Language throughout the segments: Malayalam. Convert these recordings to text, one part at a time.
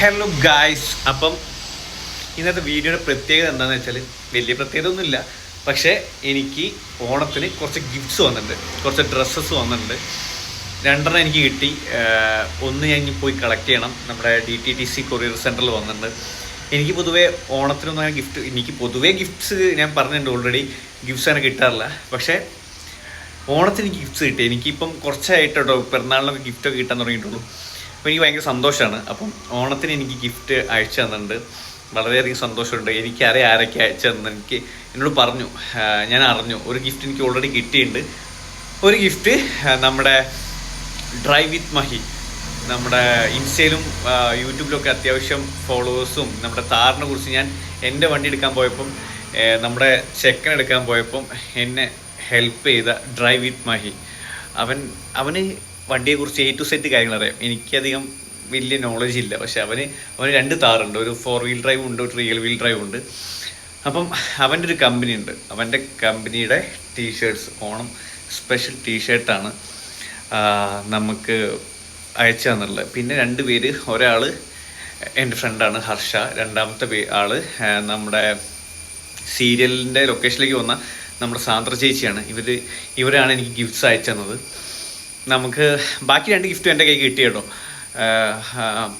ഹലോ ഗായ്സ് അപ്പം ഇന്നത്തെ വീഡിയോയുടെ പ്രത്യേകത എന്താണെന്ന് വെച്ചാൽ വലിയ പ്രത്യേകത ഒന്നുമില്ല പക്ഷേ എനിക്ക് ഓണത്തിന് കുറച്ച് ഗിഫ്റ്റ്സ് വന്നിട്ടുണ്ട്. കുറച്ച് ഡ്രസ്സസ് വന്നിട്ടുണ്ട്. രണ്ടെണ്ണം എനിക്ക് കിട്ടി. ഒന്ന് ഞാൻ ഇനി പോയി കളക്ട് ചെയ്യണം. നമ്മുടെ D T D C courier സെന്ററിൽ വന്നിട്ടുണ്ട്. എനിക്ക് പൊതുവേ ഓണത്തിനൊന്നും അങ്ങനെ ഗിഫ്റ്റ് എനിക്ക് പൊതുവേ ഗിഫ്റ്റ്സ് ഞാൻ പറഞ്ഞിട്ടുണ്ട് ഓൾറെഡി ഗിഫ്റ്റ്സ് അങ്ങനെ കിട്ടാറില്ല. പക്ഷേ ഓണത്തിന് ഗിഫ്റ്റ്സ് കിട്ടി. എനിക്കിപ്പം കുറച്ചായിട്ടോ പിറന്നാളിനൊക്കെ ഗിഫ്റ്റൊക്കെ കിട്ടാൻ തുടങ്ങിയിട്ടുള്ളൂ. അപ്പോൾ എനിക്ക് ഭയങ്കര സന്തോഷമാണ് അപ്പം ഓണത്തിന് എനിക്ക് ഗിഫ്റ്റ് അയച്ചു തന്നിട്ടുണ്ട്. വളരെയധികം സന്തോഷമുണ്ട്. എനിക്കറിയാം ആരൊക്കെ അയച്ചു തന്നെ എനിക്ക് എന്നോട് പറഞ്ഞു. ഞാൻ അറിഞ്ഞു. ഒരു ഗിഫ്റ്റ് എനിക്ക് ഓൾറെഡി കിട്ടിയിട്ടുണ്ട്. ഒരു ഗിഫ്റ്റ് നമ്മുടെ ഡ്രൈവ് വിത്ത് മഹി നമ്മുടെ ഇൻസ്റ്റയിലും യൂട്യൂബിലൊക്കെ അത്യാവശ്യം ഫോളോവേഴ്സും നമ്മുടെ താറിനെ കുറിച്ച് ഞാൻ എന്റെ വണ്ടി എടുക്കാൻ പോയപ്പം നമ്മുടെ ചെക്കൻ എടുക്കാൻ പോയപ്പം എന്നെ ഹെൽപ്പ് ചെയ്ത ഡ്രൈവ് വിത്ത് മഹി അവൻ അവന് വണ്ടിയെക്കുറിച്ച് എ ടു സെറ്റ് കാര്യങ്ങൾ അറിയാം. എനിക്കധികം വലിയ നോളജ് ഇല്ല. പക്ഷെ അവന് അവന് രണ്ട് താറുണ്ട് ഒരു ഫോർ വീൽ ഡ്രൈവ് ഉണ്ട് ഒരു റിയൽ വീൽ ഡ്രൈവ് ഉണ്ട്. അപ്പം അവന്റെ ഒരു കമ്പനി ഉണ്ട്. അവന്റെ കമ്പനിയുടെ ടീഷർട്സ് ഓണം സ്പെഷ്യൽ ടീഷർട്ടാണ് നമുക്ക് അയച്ചു തന്നുള്ളത് പിന്നെ രണ്ട് പേര് ഒരാൾ എന്റെ ഫ്രണ്ടാണ് ഹർഷ. രണ്ടാമത്തെ പേ ആൾ നമ്മുടെ സീരിയലിന്റെ ലൊക്കേഷനിലേക്ക് വന്ന നമ്മുടെ സാന്ദ്ര ചേച്ചിയാണ്. ഇവർ ഇവരാണ് എനിക്ക് ഗിഫ്റ്റ്സ് അയച്ചു തന്നത്. നമുക്ക് ബാക്കി രണ്ട് ഗിഫ്റ്റും എന്റെ കയ്യിൽ കിട്ടി കേട്ടോ.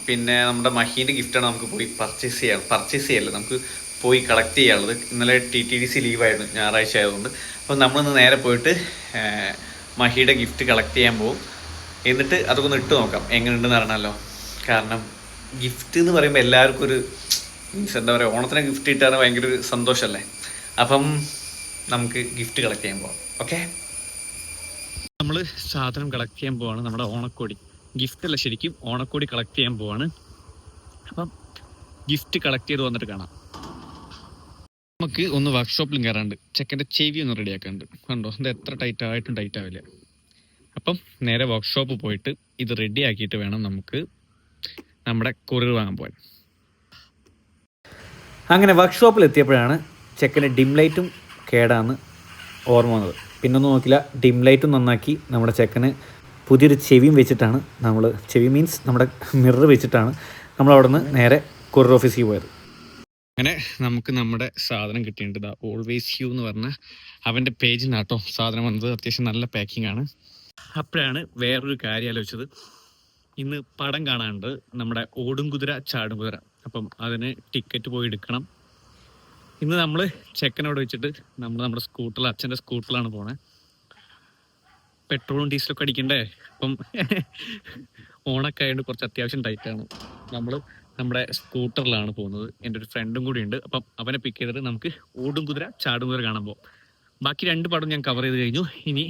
പിന്നെ നമ്മുടെ മഹീന്റെ ഗിഫ്റ്റാണ് നമുക്ക് പോയി പർച്ചേസ് ചെയ്യാം പർച്ചേസ് ചെയ്യല്ല? നമുക്ക് പോയി കളക്ട് ചെയ്യാനുള്ളത് ഇന്നലെ ടി ടി ഡി സി ലീവായിരുന്നു ഞായറാഴ്ച ആയതുകൊണ്ട്. അപ്പോൾ നമ്മളിന്ന് നേരെ പോയിട്ട് മഹിയുടെ ഗിഫ്റ്റ് കളക്ട് ചെയ്യാൻ പോകും എന്നിട്ട് അതൊക്കെ ഒന്ന് ഇട്ട് നോക്കാം എങ്ങനെയുണ്ടെന്ന് അറിയണമല്ലോ കാരണം ഗിഫ്റ്റ് എന്ന് പറയുമ്പോൾ എല്ലാവർക്കും ഒരു മീൻസ് എന്താ പറയുക ഓണത്തിന് ഗിഫ്റ്റ് കിട്ടാൻ ഭയങ്കര ഒരു സന്തോഷമല്ലേ അപ്പം നമുക്ക് ഗിഫ്റ്റ് കളക്ട് ചെയ്യാൻ പോകാം ഓക്കെ നമ്മൾ സാധനം കളക്ട് ചെയ്യാൻ പോവാണ്. നമ്മുടെ ഓണക്കോടി. ഗിഫ്റ്റ് അല്ല ശരിക്കും ഓണക്കോടി കളക്ട് ചെയ്യാൻ പോവാണ്. അപ്പം ഗിഫ്റ്റ് കളക്ട് ചെയ്ത് വന്നിട്ട് കാണാം. നമുക്ക് ഒന്ന് വർക്ക്ഷോപ്പിലും കയറാണ്ട് ചെക്കന്റെ ചെവി ഒന്ന് റെഡിയാക്കാണ്ട് കണ്ടോ? ഇത് എത്ര ടൈറ്റ് ആയിട്ടും ടൈറ്റ് ആവില്ല. അപ്പം നേരെ വർക്ക്ഷോപ്പ് പോയിട്ട് ഇത് റെഡി ആക്കിയിട്ട് വേണം നമുക്ക് നമ്മുടെ കൊറിയർ വാങ്ങാൻ പോകാൻ അങ്ങനെ വർക്ക്ഷോപ്പിൽ എത്തിയപ്പോഴാണ് ചെക്കന്റെ ഡിം ലൈറ്റും കേടാന്ന് ഓർമ്മ വന്നത്. പിന്നൊന്നും നോക്കില്ല. ഡിം ലൈറ്റും നന്നാക്കി നമ്മുടെ ചെക്കന് പുതിയൊരു ചെവിയും വെച്ചിട്ടാണ് നമ്മൾ ചെവി മീൻസ് നമ്മുടെ മിറർ വെച്ചിട്ടാണ് നമ്മൾ അവിടെ നിന്ന് നേരെ കൊറിയർ ഓഫീസിൽ പോയത്. അങ്ങനെ നമുക്ക് നമ്മുടെ സാധനം കിട്ടിയിട്ടുണ്ട്. ദാ ഓൾവേസ് യു എന്ന് പറഞ്ഞ അവന്റെ പേജിനാട്ടോ സാധനം വന്നത്. അത്യാവശ്യം നല്ല പാക്കിംഗ് ആണ്. അപ്പോഴാണ് വേറൊരു കാര്യം ആലോചിച്ചത്. ഇന്ന് പടം കാണാനുണ്ട് നമ്മുടെ ഓടും കുതിര ചാടും കുതിര അപ്പം അതിന് ടിക്കറ്റ് പോയി എടുക്കണം. ഇന്ന് നമ്മൾ ചെക്കനോട് വെച്ചിട്ട് നമ്മൾ നമ്മുടെ സ്കൂട്ടറിൽ അച്ഛന്റെ സ്കൂട്ടറിലാണ് പോണേ. പെട്രോളും ഡീസലൊക്കെ അടിക്കണ്ടേ? അപ്പം ഓണൊക്കെ ആയതുകൊണ്ട് കുറച്ച് അത്യാവശ്യം ടൈറ്റാണ് നമ്മൾ നമ്മുടെ സ്കൂട്ടറിലാണ് പോകുന്നത്. എന്റെ ഒരു ഫ്രണ്ടും കൂടി ഉണ്ട്. അപ്പം അവനെ പിക്ക് ചെയ്തിട്ട് നമുക്ക് ഓടും കുതിര ചാടും കുതിര കാണാൻ പോകും ബാക്കി രണ്ട് പടം ഞാൻ കവർ ചെയ്ത് കഴിഞ്ഞു. ഇനി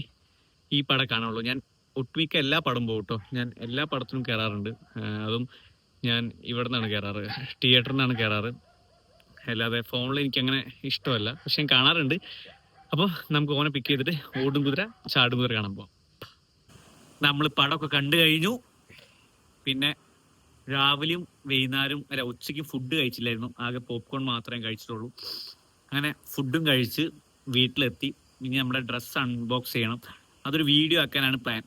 ഈ പടം കാണാനുള്ളൂ. ഞാൻ ഒട്ടുമിക്ക എല്ലാ പടം പോകും കേട്ടോ ഞാൻ എല്ലാ പടത്തിനും കയറാറുണ്ട് അതും ഞാൻ ഇവിടെ നിന്നാണ് കയറാറ് തിയേറ്ററിൽ നിന്നാണ് കയറാറ് അല്ലാതെ ഫോണിൽ എനിക്ക് അങ്ങനെ ഇഷ്ടമല്ല. പക്ഷെ ഞാൻ കാണാറുണ്ട്. അപ്പോൾ നമുക്ക് ഓനെ പിക്ക് ചെയ്തിട്ട് ഓടും കുതിര ചാടും കുതിര കാണാൻ പോവാം. നമ്മൾ പടമൊക്കെ കണ്ടു കഴിഞ്ഞു. പിന്നെ രാവിലെയും വൈകുന്നേരം അല്ല ഉച്ചയ്ക്ക് ഫുഡ് കഴിച്ചില്ലായിരുന്നു. ആകെ പോപ്കോൺ മാത്രമേ കഴിച്ചിട്ടുള്ളൂ. അങ്ങനെ ഫുഡും കഴിച്ച് വീട്ടിലെത്തി. ഇനി നമ്മുടെ ഡ്രസ്സ് അൺബോക്സ് ചെയ്യണം. അതൊരു വീഡിയോ ആക്കാനാണ് പ്ലാൻ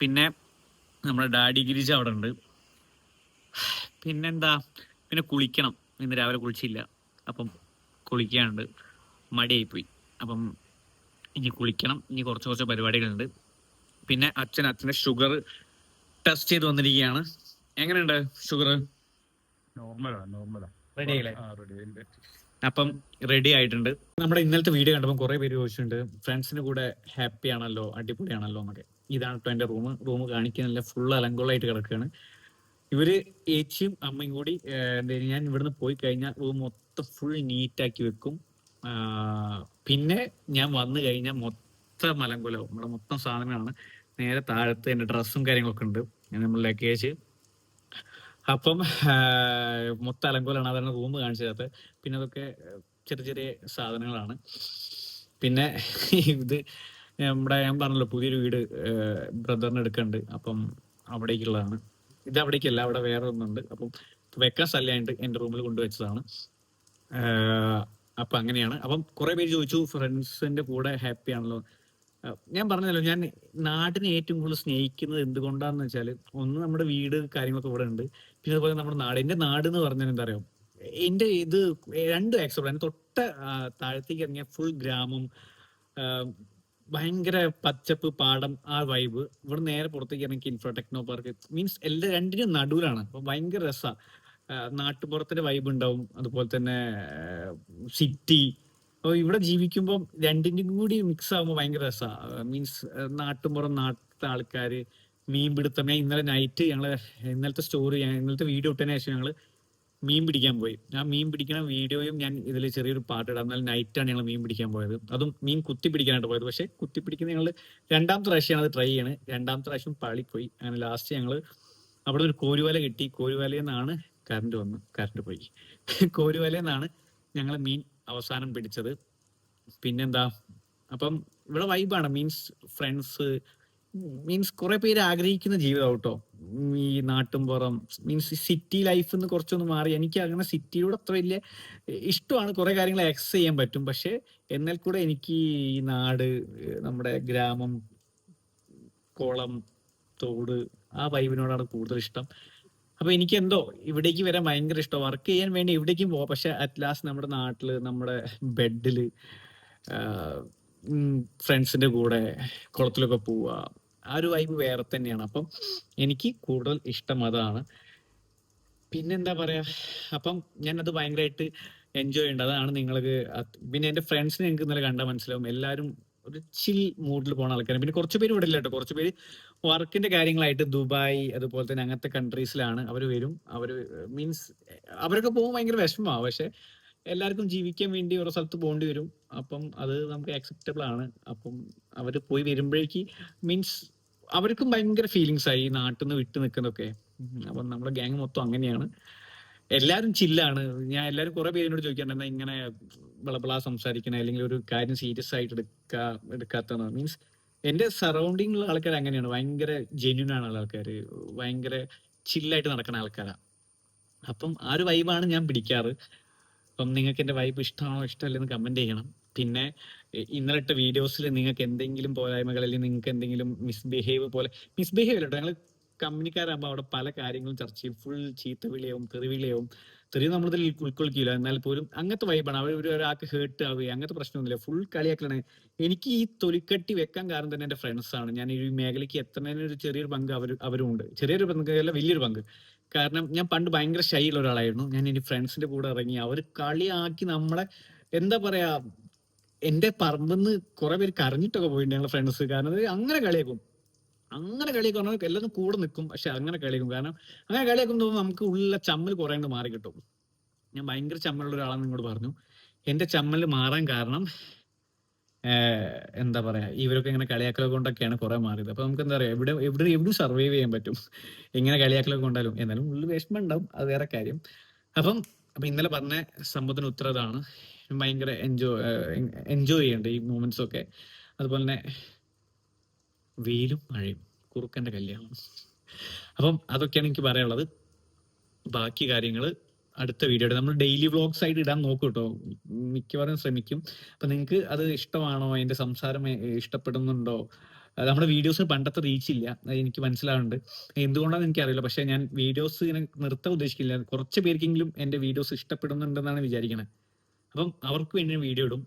പിന്നെ നമ്മുടെ ഡാഡി ഗിരിജ അവിടെ ഉണ്ട്. പിന്നെന്താ പിന്നെ കുളിക്കണം. ഇന്ന് രാവിലെ കുളിച്ചില്ല. അപ്പം കുളിക്കാനുണ്ട്. മടിയായിപ്പോയി. അപ്പം ഇനി കുളിക്കണം. ഇനി കുറച്ച് കുറച്ച് പരിപാടികളുണ്ട്. പിന്നെ അച്ഛൻ അച്ഛന്റെ ഷുഗർ ടെസ്റ്റ് ചെയ്ത് വന്നിരിക്കുകയാണ്. എങ്ങനെയുണ്ട് ഷുഗർ അപ്പം റെഡി ആയിട്ടുണ്ട്. നമ്മുടെ ഇന്നലത്തെ വീഡിയോ കണ്ടപ്പോൾ കുറെ പേര് ചോദിച്ചിട്ടുണ്ട് ഫ്രണ്ട്സിന് കൂടെ ഹാപ്പി ആണല്ലോ അടിപൊളിയാണല്ലോ എന്നൊക്കെ. ഇതാണ് കേട്ടോ എന്റെ റൂം റൂം കാണിക്കുന്നില്ല ഫുൾ അലങ്കോളായിട്ട് കിടക്കുകയാണ്. ഇവർ ഏച്ചിയും അമ്മയും കൂടി ഞാൻ ഇവിടുന്ന് പോയി കഴിഞ്ഞാൽ റൂം മൊത്തം ഫുൾ നീറ്റാക്കി വെക്കും. പിന്നെ ഞാൻ വന്നു കഴിഞ്ഞാൽ മൊത്തം മലങ്കുലവും. നമ്മുടെ മൊത്തം സാധനങ്ങളാണ്. നേരെ താഴത്ത് എന്റെ ഡ്രസ്സും കാര്യങ്ങളൊക്കെ ഉണ്ട്. നമ്മൾ ലഗേജ് അപ്പം മൊത്തം അലങ്കോലാണ്. അതാണ് റൂം കാണിച്ചത് പിന്നെ അതൊക്കെ ചെറിയ ചെറിയ സാധനങ്ങളാണ്. പിന്നെ ഇത് നമ്മുടെ ഞാൻ പറഞ്ഞല്ലോ പുതിയൊരു വീട് ബ്രദറിന് എടുക്കുന്നുണ്ട് അപ്പം അവിടേക്കുള്ളതാണ്. ഇത് അവിടേക്കല്ല അവിടെ വേറെ ഒന്നുണ്ട് അപ്പം വെക്കാൻ സ്ഥലമായിട്ട് എന്റെ റൂമിൽ കൊണ്ടുവച്ചതാണ് അപ്പൊ അങ്ങനെയാണ്. അപ്പം കുറെ പേര് ചോദിച്ചു ഫ്രണ്ട്സിന്റെ കൂടെ ഹാപ്പി ആണല്ലോ. ഞാൻ പറഞ്ഞല്ലോ ഞാൻ നാടിനെ ഏറ്റവും കൂടുതൽ സ്നേഹിക്കുന്നത് എന്തുകൊണ്ടാന്ന് വെച്ചാൽ ഒന്ന് നമ്മുടെ വീട് കാര്യങ്ങളൊക്കെ ഇവിടെ ഉണ്ട്. പിന്നെ അതുപോലെ നമ്മുടെ നാട്. എന്റെ നാട് എന്ന് പറഞ്ഞാൽ എന്താ പറയുക എന്റെ ഇത് രണ്ട് ആക്സോൾ എന്റെ തൊട്ട താഴത്തേക്ക് ഇറങ്ങിയ ഫുൾ ഗ്രാമം ഭയങ്കര പച്ചപ്പ് പാടം ആ വൈബ് ഇവിടെ നേരെ പുറത്തേക്ക് ഇറങ്ങി ഇൻഫ്രാ ടെക്നോ പാർക്ക് മീൻസ് എല്ലാ രണ്ടിനും നടുവിലാണ്. അപ്പൊ ഭയങ്കര രസമാണ് നാട്ടുപുറത്തിന്റെ വൈബ് ഉണ്ടാവും. അതുപോലെ തന്നെ സിറ്റി അപ്പോൾ ഇവിടെ ജീവിക്കുമ്പോൾ രണ്ടിനും കൂടി മിക്സ് ആകുമ്പോൾ ഭയങ്കര രസമാണ് മീൻസ് നാട്ടുപുറം നാട്ടിലത്തെ ആൾക്കാർ മീൻ പിടുത്തം. ഞാൻ ഇന്നലെ നൈറ്റ് ഞങ്ങൾ ഇന്നലത്തെ സ്റ്റോറി ഇന്നലത്തെ വീഡിയോ ഇട്ടതിന് ശേഷം ഞങ്ങൾ മീൻ പിടിക്കാൻ പോയി. ആ മീൻ പിടിക്കുന്ന വീഡിയോയും ഞാൻ ഇതിൽ ചെറിയൊരു പാട്ട് ഇടാം. എന്നാൽ നൈറ്റാണ് ഞങ്ങൾ മീൻ പിടിക്കാൻ പോയത്. അതും മീൻ കുത്തി പിടിക്കാനായിട്ട് പോയത്. പക്ഷേ കുത്തി പിടിക്കുന്ന ഞങ്ങൾ രണ്ടാമത്തെ പ്രാവശ്യമാണ് അത് ട്രൈ ചെയ്യണത് രണ്ടാമത്തെ പ്രാവശ്യം പാളിപ്പോയി. അങ്ങനെ ലാസ്റ്റ് ഞങ്ങൾ അവിടെ ഒരു കോരുവല കിട്ടി. കോരുവലയിൽ നിന്നാണ് കറണ്ട് വന്ന് കറണ്ട് പോയി. കോരുവലെന്നാണ് ഞങ്ങൾ മീൻ അവസാനം പിടിച്ചത്. പിന്നെന്താ? അപ്പം ഇവിടെ വൈബാണ് മീൻസ് ഫ്രണ്ട്സ് മീൻസ് കുറെ പേര് ആഗ്രഹിക്കുന്ന ജീവിതം കേട്ടോ ഈ നാട്ടും പുറം മീൻസ് സിറ്റി ലൈഫ് എന്ന് കുറച്ചൊന്ന് മാറി. എനിക്ക് അങ്ങനെ സിറ്റിയോട് അത്ര വലിയ ഇഷ്ടമാണ്. കുറെ കാര്യങ്ങൾ എക്സസ് ചെയ്യാൻ പറ്റും. പക്ഷെ എന്നാൽ കൂടെ എനിക്ക് ഈ നാട് നമ്മുടെ ഗ്രാമം കുളം തോട് ആ വൈബിനോടാണ് കൂടുതൽ ഇഷ്ടം. അപ്പൊ എനിക്ക് എന്തോ ഇവിടേക്ക് വരാൻ ഭയങ്കര ഇഷ്ടം. വർക്ക് ചെയ്യാൻ വേണ്ടി ഇവിടേക്കും പോവാം. പക്ഷെ അറ്റ് ലാസ്റ്റ് നമ്മുടെ നാട്ടിൽ നമ്മുടെ ബെഡിൽ ഫ്രണ്ട്സിന്റെ കൂടെ കുളത്തിലൊക്കെ പോവുക ആ ഒരു വൈബ് വേറെ തന്നെയാണ്. അപ്പം എനിക്ക് കൂടുതൽ ഇഷ്ടം അതാണ്. പിന്നെന്താ പറയാ? അപ്പം ഞാൻ അത് ഭയങ്കരമായിട്ട് എൻജോയ് ഉണ്ട് അതാണ് നിങ്ങൾക്ക് പിന്നെ എന്റെ ഫ്രണ്ട്സിനെ എനിക്ക് ഇന്നലെ കണ്ടാൽ മനസ്സിലാവും. എല്ലാവരും ഒരു ചിൽ മൂഡിൽ പോണ ആൾക്കാരാണ്. പിന്നെ കുറച്ച് പേര് ഇവിടെ ഇല്ല കേട്ടോ. കുറച്ച് പേര് വർക്കിന്റെ കാര്യങ്ങളായിട്ട് ദുബായ് അതുപോലെ തന്നെ അങ്ങനത്തെ കൺട്രീസിലാണ് അവർ വരും. അവർ മീൻസ് അവരൊക്കെ പോകുമ്പോൾ ഭയങ്കര വിഷമമാണ് പക്ഷെ എല്ലാവർക്കും ജീവിക്കാൻ വേണ്ടി ഓരോ സ്ഥലത്ത് പോകേണ്ടി വരും. അപ്പം അത് നമുക്ക് അക്സെപ്റ്റബിൾ ആണ്. അപ്പം അവർ പോയി വരുമ്പോഴേക്ക് മീൻസ് അവർക്കും ഭയങ്കര ഫീലിങ്സ് ആയി നാട്ടിൽ നിന്ന് വിട്ടു നിൽക്കുന്നതൊക്കെ അപ്പം നമ്മുടെ ഗ്യാങ് മൊത്തം അങ്ങനെയാണ്. എല്ലാവരും ചില്ലാണ് ഞാൻ എല്ലാവരും കുറെ പേരിനോട് ചോദിക്കാറുണ്ട് ഇങ്ങനെ ബളബള സംസാരിക്കണ? അല്ലെങ്കിൽ ഒരു കാര്യം സീരിയസ് ആയിട്ട് എടുക്കാ എടുക്കാത്ത മീൻസ് എന്റെ സറൗണ്ടിങ്ങിലുള്ള ആൾക്കാർ അങ്ങനെയാണ്. ഭയങ്കര ജെന്യൂൻ ആണ് ആൾക്കാർ ഭയങ്കര ചില്ലായിട്ട് നടക്കുന്ന ആൾക്കാരാണ് അപ്പം ആ ഒരു വൈബാണ് ഞാൻ പിടിക്കാറ്. അപ്പം നിങ്ങൾക്ക് എന്റെ വൈബ് ഇഷ്ടമാണോ ഇഷ്ടമല്ലെന്ന് കമന്റ് ചെയ്യണം. പിന്നെ ഇന്നലെ ഇട്ട വീഡിയോസിൽ നിങ്ങൾക്ക് എന്തെങ്കിലും പോരായ്മകൾ അല്ലെങ്കിൽ നിങ്ങൾക്ക് എന്തെങ്കിലും മിസ്ബിഹേവ് പോലെ മിസ്ബിഹേവ് അല്ല ഞങ്ങൾ കമ്പനിക്കാരാകുമ്പോൾ അവിടെ പല കാര്യങ്ങളും ചർച്ച ചെയ്യും. ഫുൾ ചീത്തവിളിയാവും തെറിവിളിയാവും തെറി നമ്മളിതിൽ ഉൾക്കൊള്ളിക്കില്ല എന്നാൽ പോലും അങ്ങനത്തെ വൈബാണ് അവർ ഒരു ഒരാൾക്ക് ഹേർട്ട് ആവുക അങ്ങനത്തെ പ്രശ്നമൊന്നുമില്ല. ഫുൾ കളിയാക്കലാണ്. എനിക്ക് ഈ തൊലിക്കട്ടി വെക്കാൻ കാരണം തന്നെ ഫ്രണ്ട്സ് ആണ്. ഞാൻ ഈ മേഖലയ്ക്ക് എത്തുന്നതിന് ഒരു ചെറിയൊരു പങ്ക് അവർ അവരും ഉണ്ട് ചെറിയൊരു പങ്ക് അല്ല വലിയൊരു പങ്ക്. കാരണം ഞാൻ പണ്ട് ഭയങ്കര ഷൈ ഉള്ള ഒരാളായിരുന്നു. ഞാൻ ഇനി ഫ്രണ്ട്സിന്റെ കൂടെ ഇറങ്ങി അവർ കളിയാക്കി നമ്മളെ എന്താ പറയാ എന്റെ പറമ്പെന്ന് കുറെ പേര് കരഞ്ഞിട്ടൊക്കെ പോയിട്ടുണ്ട് ഞങ്ങളുടെ ഫ്രണ്ട്സ് കാരണം അങ്ങനെ കളിയാക്കും. അങ്ങനെ കളിയൊക്കെ പറഞ്ഞാൽ എല്ലാവരും കൂടെ നിൽക്കും. പക്ഷെ അങ്ങനെ കളിക്കും കാരണം അങ്ങനെ കളിയാക്കും തോന്നുമ്പോൾ നമുക്ക് ഉള്ള ചമ്മൽ കുറെ മാറി കിട്ടും. ഞാൻ ഭയങ്കര ചമ്മലുള്ള ഒരാളാണ് ഇങ്ങോട്ട് പറഞ്ഞു. എന്റെ ചമ്മൽ മാറാൻ കാരണം എന്താ പറയാ ഇവരൊക്കെ ഇങ്ങനെ കളിയാക്കലൊക്കെ കൊണ്ടൊക്കെയാണ് കുറെ മാറിയത്. അപ്പൊ നമുക്ക് എന്താ പറയാ എവിടെ എവിടെ എവിടെ സർവൈവ് ചെയ്യാൻ പറ്റും. ഇങ്ങനെ കളിയാക്കലൊക്കെ കൊണ്ടാലും. എന്നാലും ഉള്ളിൽ വിഷമം ഉണ്ടാവും. അത് വേറെ കാര്യം. അപ്പം അപ്പൊ ഇന്നലെ പറഞ്ഞ സംഭവത്തിന് ഉത്തരതാണ് ഭയങ്കര എൻജോയ് എൻജോയ് ചെയ്യണ്ട ഈ മൂമെന്റ്സ് ഒക്കെ. അതുപോലെ തന്നെ വെയിലും മഴയും കുറുക്കന്റെ കല്യാണം. അപ്പം അതൊക്കെയാണ് എനിക്ക് പറയാനുള്ളത്. ബാക്കി കാര്യങ്ങൾ അടുത്ത വീഡിയോയുടെ നമ്മൾ ഡെയിലി വ്ളോഗ്സ് ആയിട്ട് ഇടാൻ നോക്കും കേട്ടോ മിക്കവാറും ശ്രമിക്കും. അപ്പൊ നിങ്ങൾക്ക് അത് ഇഷ്ടമാണോ? അതിന്റെ സംസാരം ഇഷ്ടപ്പെടുന്നുണ്ടോ? നമ്മുടെ വീഡിയോസ് പണ്ടത്തെ റീച്ച് ഇല്ല. എനിക്ക് മനസ്സിലാവുന്നുണ്ട്. എന്തുകൊണ്ടാണെന്ന് എനിക്കറിയില്ല. പക്ഷേ ഞാൻ വീഡിയോസ് ഇങ്ങനെ നിർത്താൻ ഉദ്ദേശിക്കില്ല. കുറച്ച് പേർക്കെങ്കിലും എന്റെ വീഡിയോസ് ഇഷ്ടപ്പെടുന്നുണ്ടെന്നാണ് വിചാരിക്കുന്നത് അപ്പം അവർക്ക് വേണ്ടി വീഡിയോ ഇടും.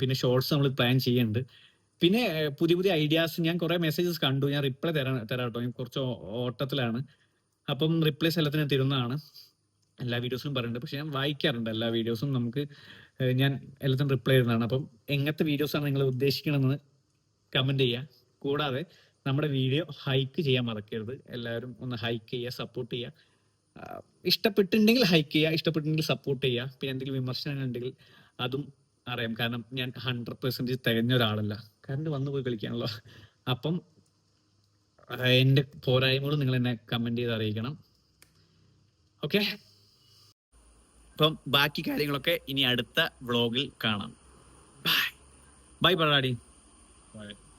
പിന്നെ ഷോർട്സ് നമ്മൾ പ്ലാൻ ചെയ്യുന്നുണ്ട് പിന്നെ പുതിയ പുതിയ ഐഡിയാസ് ഞാൻ കുറെ മെസ്സേജസ് കണ്ടു. ഞാൻ റിപ്ലൈ തരാൻ തരാം കേട്ടോ ഞാൻ കുറച്ച് ഓട്ടത്തിലാണ്. അപ്പം റിപ്ലൈസ് എല്ലാത്തിനും തരുന്നതാണ്. എല്ലാ വീഡിയോസും പറയുന്നുണ്ട്. പക്ഷെ ഞാൻ വായിക്കാറുണ്ട് എല്ലാ വീഡിയോസും നമുക്ക് ഞാൻ എല്ലാത്തിനും റിപ്ലൈ തരുന്നതാണ്. അപ്പം എങ്ങനത്തെ വീഡിയോസാണ് നിങ്ങൾ ഉദ്ദേശിക്കണമെന്ന് കമന്റ് ചെയ്യുക കൂടാതെ നമ്മുടെ വീഡിയോ ഹൈക്ക് ചെയ്യാൻ മറക്കരുത്. എല്ലാവരും ഒന്ന് ഹൈക്ക് ചെയ്യുക സപ്പോർട്ട് ചെയ്യുക ഇഷ്ടപ്പെട്ടിട്ടുണ്ടെങ്കിൽ ഹൈക്ക് ചെയ്യുക ഇഷ്ടപ്പെട്ടിട്ടുണ്ടെങ്കിൽ സപ്പോർട്ട് ചെയ്യുക പിന്നെ എന്തെങ്കിലും വിമർശനങ്ങൾ ഉണ്ടെങ്കിൽ അതും അറിയാം. കാരണം ഞാൻ ഹൺഡ്രഡ് പെർസെന്റേജ് തികഞ്ഞ ഒരാളല്ല. കറണ്ട് വന്നു പോയി കളിക്കാണല്ലോ അപ്പം എന്റെ പോരായ്മകൾ നിങ്ങൾ എന്നെ കമന്റ് ചെയ്ത് അറിയിക്കണം. ഓക്കെ അപ്പം ബാക്കി കാര്യങ്ങളൊക്കെ ഇനി അടുത്ത വ്ളോഗിൽ കാണാം. ബൈ ബൈ പറാടി Bye.